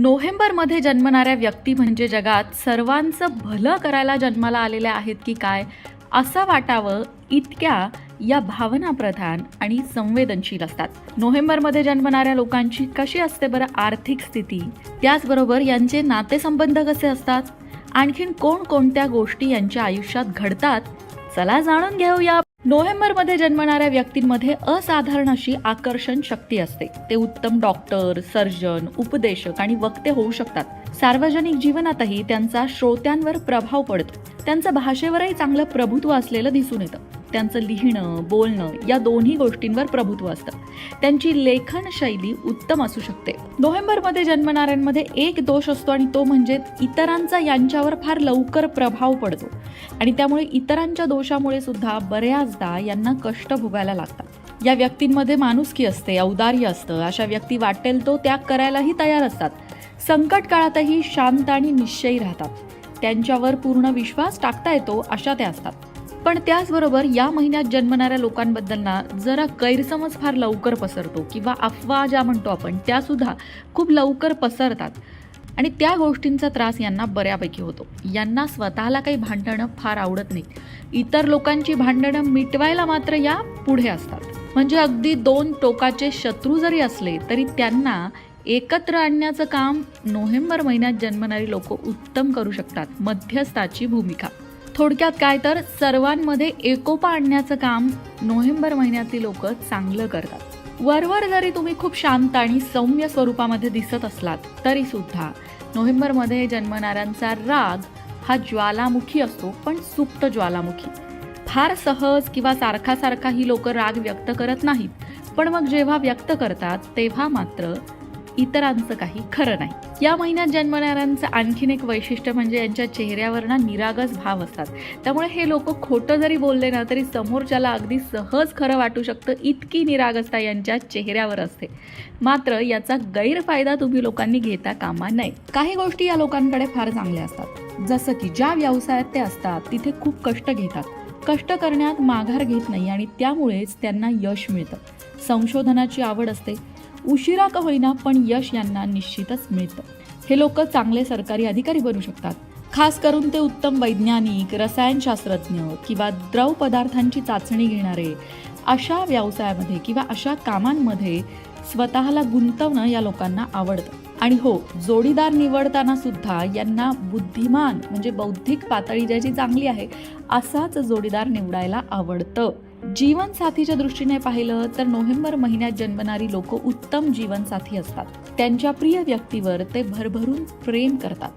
नोव्हेंबरमध्ये जन्मणाऱ्या व्यक्ती म्हणजे जगात सर्वांचं भलं करायला जन्माला आलेल्या आहेत की काय असं वाटावं इतक्या या भावनाप्रधान आणि संवेदनशील असतात. नोव्हेंबरमध्ये जन्मणाऱ्या लोकांची कशी असते बरं आर्थिक स्थिती? त्याचबरोबर यांचे नातेसंबंध कसे असतात? आणखीन कोणकोणत्या गोष्टी यांच्या आयुष्यात घडतात? चला जाणून घेऊया. नोव्हेंबरमध्ये जन्मणाऱ्या व्यक्तींमध्ये असाधारण अशी आकर्षण शक्ती असते. ते उत्तम डॉक्टर सर्जन उपदेशक आणि वक्ते होऊ शकतात. सार्वजनिक जीवनातही त्यांचा श्रोत्यांवर प्रभाव पडतो. त्यांचं भाषेवरही चांगलं प्रभुत्व असलेलं दिसून येतं. त्यांचं लिहिणं बोलणं या दोन्ही गोष्टींवर प्रभुत्व असतं. त्यांची लेखन शैली उत्तम असू शकते. नोव्हेंबरमध्ये जन्मणाऱ्यांमध्ये एक दोष असतो आणि तो म्हणजे इतरांचा यांच्यावर फार लवकर प्रभाव पडतो. आणि त्यामुळे इतरांच्या दोषामुळे सुद्धा बऱ्याचदा यांना कष्ट भोगायला लागतात. या व्यक्तींमध्ये माणुसकी असते औदार्य असतं. अशा व्यक्ती वाटेल तो त्याग करायलाही तयार असतात. संकट काळातही शांत आणि निश्चयी राहतात. त्यांच्यावर पूर्ण विश्वास टाकता येतो अशा त्या असतात. पण त्याचबरोबर या महिन्यात जन्मणाऱ्या लोकांबद्दल ना जरा गैरसमज फार लवकर पसरतो किंवा अफवा ज्या म्हणतो आपण त्यासुद्धा खूप लवकर पसरतात. आणि त्या गोष्टींचा त्रास यांना बऱ्यापैकी होतो. यांना स्वतःला काही भांडणं फार आवडत नाही इतर लोकांची भांडणं मिटवायला मात्र या पुढे असतात. म्हणजे अगदी दोन टोकाचे शत्रू जरी असले तरी त्यांना एकत्र आणण्याचं काम नोव्हेंबर महिन्यात जन्मणारी लोक उत्तम करू शकतात. मध्यस्थाची भूमिका. थोडक्यात काय तर सर्वांमध्ये एकोपा आणण्याचं काम नोव्हेंबर महिन्यातली लोक चांगलं करतात. वरवर जरी तुम्ही खूप शांत आणि सौम्य स्वरूपामध्ये दिसत असलात तरी सुद्धा नोव्हेंबरमध्ये जन्मणाऱ्यांचा राग हा ज्वालामुखी असतो पण सुप्त ज्वालामुखी. फार सहज किंवा सारखा सारखा ही लोक राग व्यक्त करत नाहीत पण मग जेव्हा व्यक्त करतात तेव्हा मात्र इतरांचं काही खरं नाही. या महिन्यात जन्मणाऱ्यांचं आणखीन एक वैशिष्ट्य म्हणजे यांच्या चेहऱ्यावर ना निरागस भाव असतात. त्यामुळे हे लोक खोटं जरी बोलले ना तरी समोरच्याला अगदी सहज खरं वाटू शकतं इतकी निरागसता यांच्या चेहऱ्यावर असते. मात्र याचा गैरफायदा तुम्ही लोकांनी घेता कामा नये. काही गोष्टी या लोकांकडे फार चांगल्या असतात. जसं की ज्या व्यवसायात ते असतात तिथे खूप कष्ट घेतात. कष्ट करण्यात माघार घेत नाही आणि त्यामुळेच त्यांना यश मिळतं. संशोधनाची आवड असते. उशिरा का होईना पण यश यांना निश्चितच मिळतं. हे लोक चांगले सरकारी अधिकारी बनू शकतात. खास करून ते उत्तम वैज्ञानिक रसायनशास्त्रज्ञ किंवा द्रव पदार्थांची चाचणी घेणारे अशा व्यवसायामध्ये किंवा अशा कामांमध्ये स्वतःला गुंतवणं या लोकांना आवडतं. आणि हो जोडीदार निवडताना सुद्धा यांना बुद्धिमान म्हणजे बौद्धिक पातळी ज्याची चांगली आहे असाच जोडीदार निवडायला आवडतं. जीवनसाथीच्या दृष्टीने पाहिलं तर नोव्हेंबर महिन्यात जन्मणारी लोक उत्तम जीवनसाथी असतात. त्यांच्या प्रिय व्यक्तीवर ते भरभरून प्रेम करतात.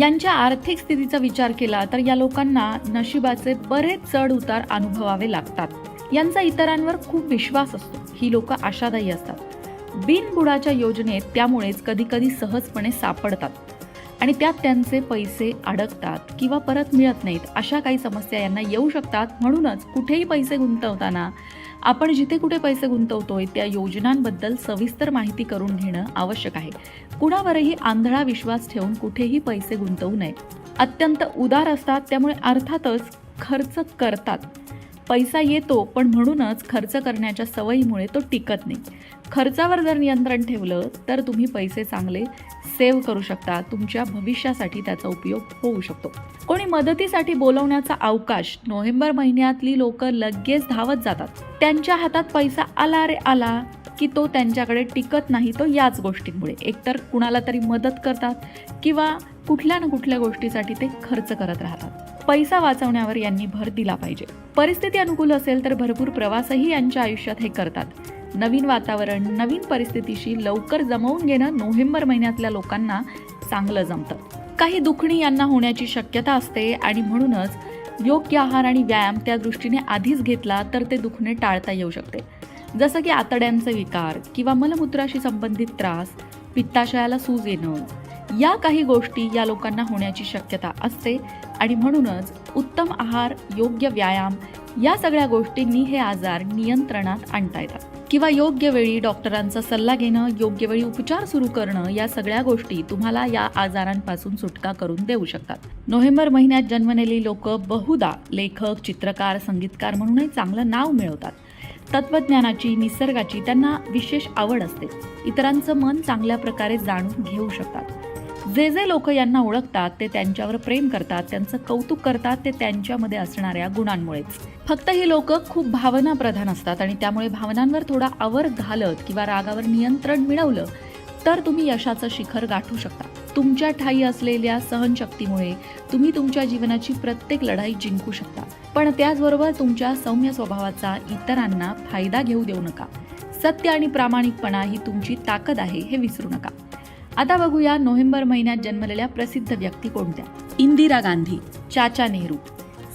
यांच्या आर्थिक स्थितीचा विचार केला तर या लोकांना नशिबाचे बरेच चढ उतार अनुभवावे लागतात. यांचा इतरांवर खूप विश्वास असतो. ही लोक आशादायी असतात. बिनबुडाच्या योजनेत त्यामुळेच कधी कधी सहजपणे सापडतात. आणि त्यात त्यांचे पैसे अडकतात किंवा परत मिळत नाहीत अशा काही समस्या यांना येऊ शकतात. म्हणूनच कुठेही पैसे गुंतवताना आपण जिथे कुठे पैसे गुंतवतोय त्या योजनांबद्दल सविस्तर माहिती करून घेणं आवश्यक आहे. कुणावरही आंधळा विश्वास ठेवून कुठेही पैसे गुंतवू नये. अत्यंत उदार असतात त्यामुळे अर्थातच खर्च करतात. पैसा येतो पण म्हणूनच खर्च करण्याच्या सवयीमुळे तो टिकत नाही. खर्चावर जर नियंत्रण ठेवलं तर तुम्ही पैसे चांगले सेव्ह करू शकता. तुमच्या भविष्यासाठी त्याचा उपयोग होऊ शकतो. कोणी मदतीसाठी बोलवण्याचा अवकाश नोव्हेंबर महिन्यातली लोक लगेच धावत जातात. त्यांच्या हातात पैसा आला रे आला की तो त्यांच्याकडे टिकत नाही तो याच गोष्टींमुळे. एकतर कुणाला तरी मदत करतात किंवा कुठल्या ना कुठल्या गोष्टीसाठी ते खर्च करत राहतात. पैसा वाचवण्यावर यांनी भर दिला पाहिजे. परिस्थिती अनुकूल असेल तर भरपूर प्रवासही यांच्या आयुष्यात हे करतात. नवीन वातावरण नवीन परिस्थितीशी लवकर जमवून घेणं नोव्हेंबर महिन्यातल्या लोकांना चांगलं जमतं. काही दुखणी यांना होण्याची शक्यता असते आणि म्हणूनच योग्य आहार आणि व्यायाम त्या दृष्टीने आधीच घेतला तर ते दुखणे टाळता येऊ शकते. जसं की आतड्यांचे विकार किंवा मलमूत्राशी संबंधित त्रास पित्ताशयाला सूज येणं या काही गोष्टी या लोकांना होण्याची शक्यता असते आणि म्हणूनच उत्तम आहार योग्य व्यायाम या सगळ्या गोष्टींनी हे आजार नियंत्रणात आणता येतात. किंवा योग्य वेळी डॉक्टरांचा सल्ला घेणं योग्य वेळी उपचार सुरू करणं या सगळ्या गोष्टी तुम्हाला या आजारांपासून सुटका करून देऊ शकतात. नोव्हेंबर महिन्यात जन्मलेली लोक बहुधा लेखक चित्रकार संगीतकार म्हणूनही चांगलं नाव मिळवतात. तत्वज्ञानाची निसर्गाची त्यांना विशेष आवड असते. इतरांचं मन चांगल्या प्रकारे जाणून घेऊ शकतात. जे जे लोक यांना ओळखतात ते त्यांच्यावर प्रेम करतात त्यांचं कौतुक करतात ते त्यांच्यामध्ये असणाऱ्या गुणांमुळेच. फक्त ही लोक खूप भावना प्रधान असतात आणि त्यामुळे भावनांवर थोडा आवर घालत किंवा रागावर नियंत्रण मिळवलं तर तुम्ही यशाचं शिखर गाठू शकता. तुमच्या ठाई असलेल्या सहनशक्तीमुळे तुम्ही तुमच्या जीवनाची प्रत्येक लढाई जिंकू शकता. पण त्याचबरोबर तुमच्या सौम्य स्वभावाचा इतरांना फायदा घेऊ देऊ नका. सत्य आणि प्रामाणिकपणा ही तुमची ताकद आहे हे विसरू नका. आता बघूया नोव्हेंबर महिन्यात जन्मलेल्या प्रसिद्ध व्यक्ती कोणत्या? इंदिरा गांधी चाचा नेहरू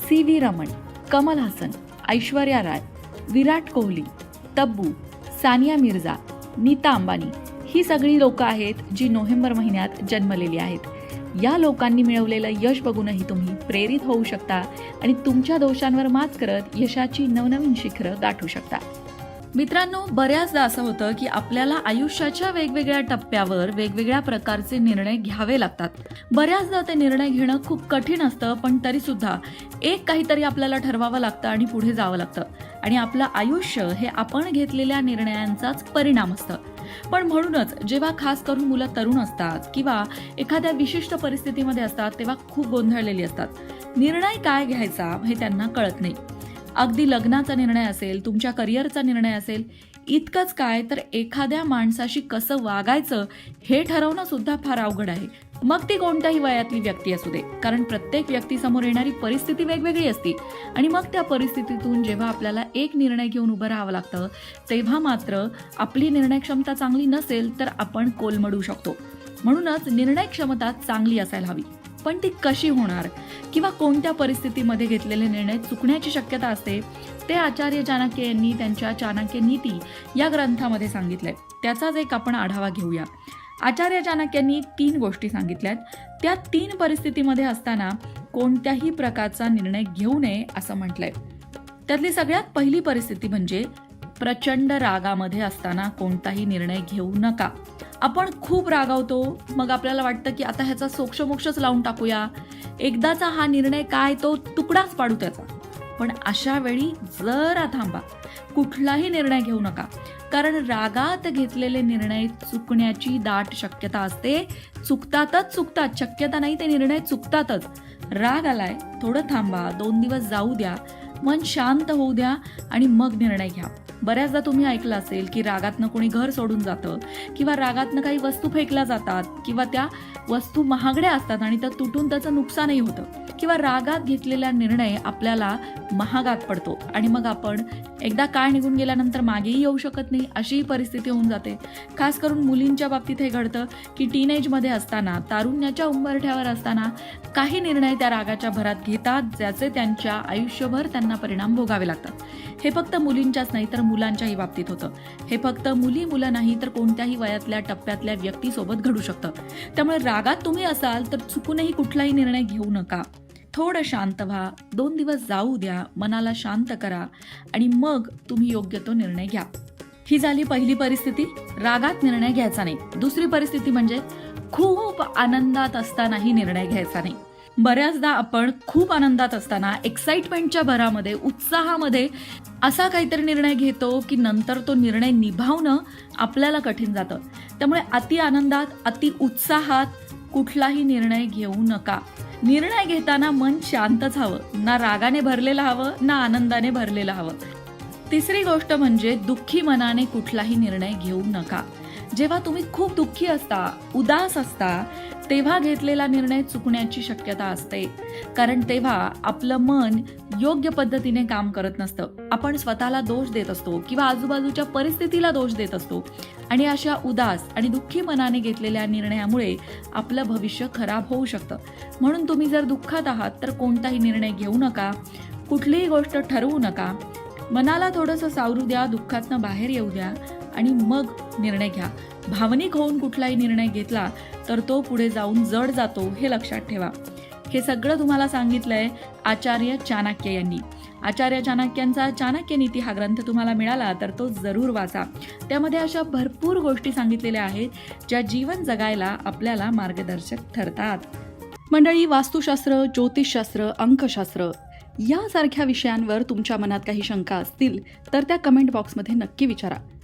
सी व्ही रमण कमल हसन ऐश्वर्या राय विराट कोहली तब्बू सानिया मिर्झा नीता अंबानी ही सगळी लोकं आहेत जी नोव्हेंबर महिन्यात जन्मलेली आहेत. या लोकांनी मिळवलेलं यश बघूनही तुम्ही प्रेरित होऊ शकता आणि तुमच्या दोषांवर मात करत यशाची नवनवीन शिखरं गाठू शकता. मित्रांनो बऱ्याचदा असं होतं की आपल्याला आयुष्याच्या वेगवेगळ्या टप्प्यावर वेगवेगळ्या प्रकारचे निर्णय घ्यावे लागतात. बऱ्याचदा ते निर्णय घेणं खूप कठीण असतं पण तरी सुद्धा एक काहीतरी आपल्याला ठरवावं लागतं आणि पुढे जावं लागतं. आणि आपलं आयुष्य हे आपण घेतलेल्या निर्णयांचाच परिणाम असतं. पण म्हणूनच जेव्हा खास करून मुलं तरुण असतात किंवा एखाद्या विशिष्ट परिस्थितीमध्ये असतात तेव्हा खूप गोंधळलेली असतात. निर्णय काय घ्यायचा हे त्यांना कळत नाही. अगदी लग्नाचा निर्णय असेल तुमच्या करिअरचा निर्णय असेल इतकंच काय तर एखाद्या माणसाशी कसं वागायचं हे ठरवणं सुद्धा फार अवघड आहे. मग ती कोणत्याही वयातली व्यक्ती असू दे. कारण प्रत्येक व्यक्तीसमोर येणारी परिस्थिती वेगवेगळी असते. आणि मग त्या परिस्थितीतून जेव्हा आपल्याला एक निर्णय घेऊन उभं राहावं लागतं तेव्हा मात्र आपली निर्णय क्षमता चांगली नसेल तर आपण कोलमडू शकतो. म्हणूनच निर्णय क्षमता चांगली असायला हवी. पण ती कशी होणार? किंवा कोणत्या परिस्थितीमध्ये घेतलेले निर्णय चुकण्याची शक्यता असते? ते आचार्य चाणक्य यांनी त्यांच्या चाणक्य नीती या ग्रंथामध्ये सांगितलंय. त्याचाच एक आपण आढावा घेऊया. आचार्य चाणक्यांनी तीन गोष्टी सांगितल्यात. त्या तीन परिस्थितीमध्ये असताना कोणत्याही प्रकारचा निर्णय घेऊ नये असं म्हटलंय. त्यातली सगळ्यात पहिली परिस्थिती म्हणजे प्रचंड रागामध्ये असताना कोणताही निर्णय घेऊ नका. आपण खूप रागावतो. मग आपल्याला वाटतं की आता ह्याचा सोक्षमोक्षच लावून टाकूया. एकदाचा हा निर्णय काय तो तुकडाच पाडू त्याचा. पण अशा वेळी जरा थांबा. कुठलाही निर्णय घेऊ नका. कारण रागात घेतलेले निर्णय चुकण्याची दाट शक्यता असते. चुकतातच चुकतात. शक्यता नाही ते निर्णय चुकतातच. राग आलाय. थोडं थांबा. दोन दिवस जाऊ द्या. मन शांत होऊ द्या आणि मग निर्णय घ्या. बऱ्याचदा तुम्ही ऐकलं असेल की रागातनं कोणी घर सोडून जातं किंवा रागातनं काही वस्तू फेकल्या जातात किंवा त्या वस्तू महागड्या असतात आणि त्या तुटून त्याचं नुकसानही होतं. किंवा रागात घेतलेला निर्णय आपल्याला महागात पडतो. आणि मग आपण एकदा काळ निघून गेल्यानंतर मागेही येऊ शकत नाही अशीही परिस्थिती होऊन जाते. खास करून मुलींच्या बाबतीत हे घडतं की टीनेजमध्ये असताना तारुण्याच्या उंबरठ्यावर असताना काही निर्णय त्या रागाच्या भरात घेतात ज्याचे त्यांच्या आयुष्यभर त्यांना परिणाम भोगावे लागतात. हे फक्त मुलींच्याच नाही तर मुलांच्याही बाबतीत होतं. हे फक्त मुली मुलं नाही तर कोणत्याही वयातल्या टप्प्यातल्या व्यक्तीसोबत घडू शकतं. त्यामुळे रागात तुम्ही असाल तर चुकूनही कुठलाही निर्णय घेऊ नका. थोडं शांत व्हा दोन दिवस जाऊ द्या मनाला शांत करा आणि मग तुम्ही योग्य तो निर्णय घ्या. ही झाली पहिली परिस्थिती. रागात निर्णय घ्यायचा नाही. दुसरी परिस्थिती म्हणजे खूप आनंदात असतानाही निर्णय घ्यायचा नाही. बऱ्याचदा आपण खूप आनंदात असताना एक्साइटमेंटच्या भरामध्ये उत्साहामध्ये असा काहीतरी निर्णय घेतो की नंतर तो निर्णय निभावणं आपल्याला कठीण जातं. त्यामुळे अति आनंदात अति उत्साहात कुठलाही निर्णय घेऊ नका. निर्णय घेताना मन शांतच हवं. ना रागाने भरलेलं हवं ना आनंदाने भरलेलं हवं. तिसरी गोष्ट म्हणजे दुःखी मनाने कुठलाही निर्णय घेऊ नका. जेव्हा तुम्ही खूप दुःखी असता उदास असता तेव्हा घेतलेला निर्णय चुकण्याची शक्यता असते. कारण तेव्हा आपलं मन योग्य पद्धतीने काम करत नसतं. आपण स्वतःला दोष देत असतो किंवा आजूबाजूच्या परिस्थितीला दोष देत असतो. आणि अशा उदास आणि दुःखी मनाने घेतलेल्या निर्णयामुळे आपलं भविष्य खराब होऊ शकतं. म्हणून तुम्ही जर दुःखात आहात तर कोणताही निर्णय घेऊ नका. कुठलीही गोष्ट ठरवू नका. मनाला थोडंसं सावरू द्या दुःखातनं बाहेर येऊ द्या. आणि मग निर्णय घ्या. भावनिक होऊन कुठलाही निर्णय घेतला तर तो पुढे जाऊन जड जातो हे लक्षात ठेवा. हे सगळं तुम्हाला सांगितलंय आचार्य चाणक्य यांनी. आचार्य चाणक्यांचा चाणक्य नीती हा ग्रंथ तुम्हाला मिळाला तर तो जरूर वाचा. त्यामध्ये अशा भरपूर गोष्टी सांगितलेल्या आहेत ज्या जीवन जगायला आपल्याला मार्गदर्शक ठरतात. मंडळी वास्तुशास्त्र ज्योतिषशास्त्र अंकशास्त्र यासारख्या विषयांवर तुमच्या मनात काही शंका असतील तर त्या कमेंट बॉक्समध्ये नक्की विचारा.